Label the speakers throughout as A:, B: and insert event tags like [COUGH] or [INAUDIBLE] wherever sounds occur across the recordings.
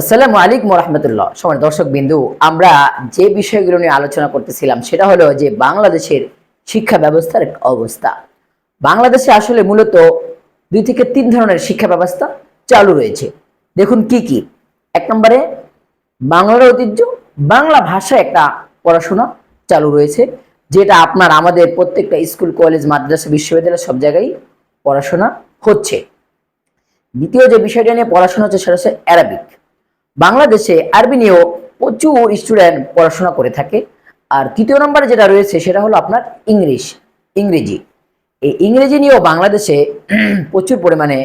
A: আসসালামু আলাইকুম রহমতুল্লাহ। সমান দর্শক বিন্দু, আমরা যে বিষয়গুলো নিয়ে আলোচনা করতেছিলাম, সেটা হলো যে বাংলাদেশের শিক্ষা ব্যবস্থার অবস্থা। বাংলাদেশে আসলে মূলত দুই থেকে তিন ধরনের শিক্ষা ব্যবস্থা চালু রয়েছে। দেখুন কি কি। এক নম্বরে, বাংলার ঐতিহ্য, বাংলা ভাষায় একটা পড়াশোনা চালু রয়েছে, যেটা আপনার আমাদের প্রত্যেকটা স্কুল, কলেজ, মাদ্রাসা, বিশ্ববিদ্যালয়, সব জায়গায় পড়াশোনা হচ্ছে। দ্বিতীয় যে বিষয়টা নিয়ে পড়াশোনা হচ্ছে, সেটা হচ্ছে অ্যারাবিক। বাংলাদেশে আরবি নিয়েও প্রচুর স্টুডেন্ট পড়াশোনা করে থাকে। আর তৃতীয় নম্বরে যেটা রয়েছে সেটা হলো আপনার ইংলিশ, ইংরেজি। এই ইংরেজি নিয়েও বাংলাদেশে [CLEARS THROAT] প্রচুর পরিমাণে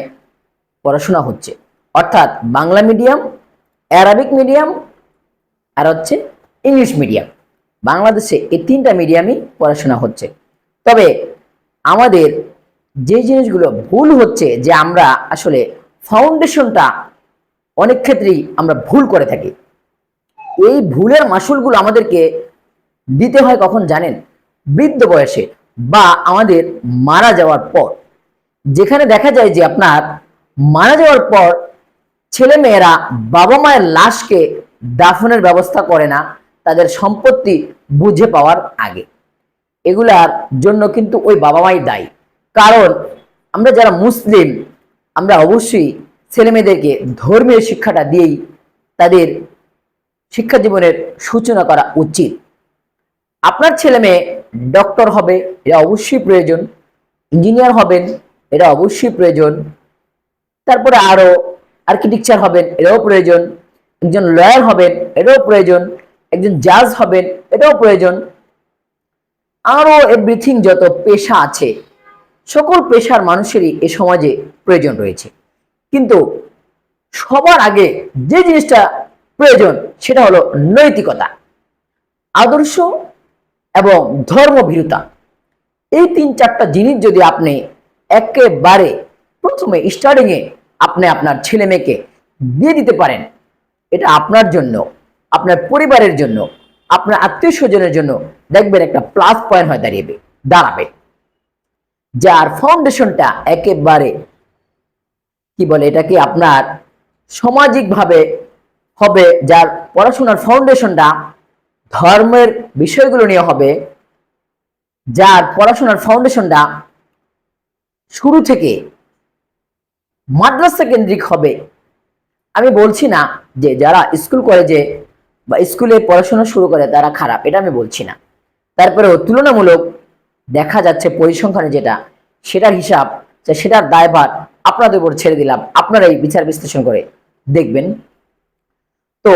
A: পড়াশোনা হচ্ছে। অর্থাৎ বাংলা মিডিয়াম অ্যারাবিক মিডিয়াম আর হচ্ছে ইংলিশ মিডিয়াম বাংলাদেশে এই তিনটা মিডিয়ামই পড়াশোনা হচ্ছে। তবে আমাদের যে জিনিসগুলো ভুল হচ্ছে যে আমরা আসলে ফাউন্ডেশনটা অনেক ক্ষেত্রেই আমরা ভুল করে থাকি। এই ভুলের মাসুলগুলো আমাদেরকে দিতে হয় কখন জানেন? বৃদ্ধ বয়সে বা আমাদের মারা যাওয়ার পর। যেখানে দেখা যায় যে আপনার মারা যাওয়ার পর ছেলে মেয়েরা বাবা মায়ের লাশকে দাফনের ব্যবস্থা করে না, তাদের সম্পত্তি বুঝে পাওয়ার আগে। এগুলার জন্য কিন্তু ওই বাবা মাই দায়ী। কারণ আমরা যারা মুসলিম, আমরা অবশ্যই ছেলে মেয়েদেরকে ধর্মীয় শিক্ষাটা দিয়েই তাদের শিক্ষা জীবনের সূচনা করা উচিত। আপনার ছেলে মেয়ে ডক্টর হবে এটা অবশ্যই প্রয়োজন। ইঞ্জিনিয়ার হবেন এটা অবশ্যই প্রয়োজন। তারপরে আরও আর্কিটেকচার হবেন এটাও প্রয়োজন। একজন লয়ার হবেন এটাও প্রয়োজন। একজন জাজ হবেন এটাও প্রয়োজন। আরও এভরিথিং যত পেশা আছে, সকল পেশার মানুষেরই এ সমাজে প্রয়োজন রয়েছে। কিন্তু সবার আগে যে জিনিসটা প্রয়োজন সেটা হলো নৈতিকতা, আদর্শ এবং ধর্মভীরতা। এই তিন চারটা জিনিস যদি আপনি একেবারে প্রথমে স্টার্টিংয়ে আপনি আপনার ছেলে মেয়েকে দিয়ে দিতে পারেন, এটা আপনার জন্য, আপনার পরিবারের জন্য, আপনার আত্মীয় স্বজনের জন্য দেখবেন একটা প্লাস পয়েন্ট হয়ে দাঁড়িয়ে দাঁড়াবে। যার ফাউন্ডেশনটা একেবারে কি বলে এটাকে আপনার সামাজিকভাবে হবে যার পড়াশোনার ফাউন্ডেশনটা ধর্মের বিষয়গুলো নিয়ে হবে, যার পড়াশোনার ফাউন্ডেশনটা শুরু থেকে মাদ্রাসা কেন্দ্রিক হবে। আমি বলছি না যে যারা স্কুল কলেজে বা স্কুলে পড়াশোনা শুরু করে তারা খারাপ, এটা আমি বলছি না। তারপরেও তুলনামূলক দেখা যাচ্ছে পরিসংখ্যানে যেটা, সেটার হিসাব, সেটার দায়ভার আপনাদের উপর ছেড়ে দিলাম। আপনারাই বিচার বিশ্লেষণ করে দেখবেন। তো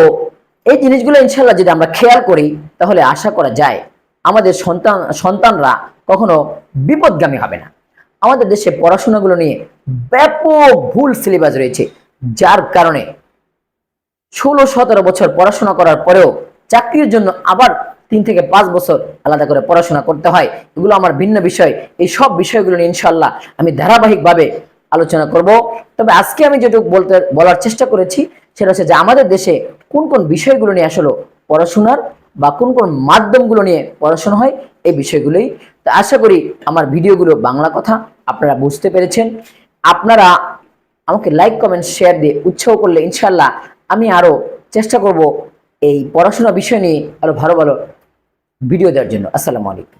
A: এই জিনিসগুলো ইনশাল্লাহ যদি আমরা খেয়াল করি, তাহলে আশা করা যায় আমাদের সন্তান, সন্তানরা কখনো বিপদগামী হবে না। আমাদের দেশে পড়াশোনাগুলো নিয়ে ব্যাপক ভুল সিলেবাস রয়েছে, যার কারণে ষোলো, সতেরো বছর পড়াশোনা করার পরেও চাকরির জন্য আবার তিন থেকে পাঁচ বছর আলাদা করে পড়াশোনা করতে হয়। এগুলো আমার ভিন্ন বিষয়। এই সব বিষয়গুলো নিয়ে ইনশাল্লাহ আমি ধারাবাহিকভাবে আলোচনা করব। তবে আজকে আমি যেটুকু বলতে, বলার চেষ্টা করেছি, সেটা হচ্ছে যে আমাদের দেশে কোন কোন বিষয়গুলো নিয়ে আসলে পড়াশোনার বা কোন কোন মাধ্যমগুলো নিয়ে পড়াশোনা হয়, এই বিষয়গুলোই। তো আশা করি আমার ভিডিওগুলো বাংলা কথা, আপনারা বুঝতে পেরেছেন। আপনারা আমাকে লাইক কমেন্ট শেয়ার দিয়ে উৎসাহ করলে ইনশাল্লাহ আমি আরও চেষ্টা করব এই পড়াশোনা বিষয় নিয়ে আরও ভালো ভালো ভিডিও দেওয়ার জন্য। আসসালামু আলাইকুম।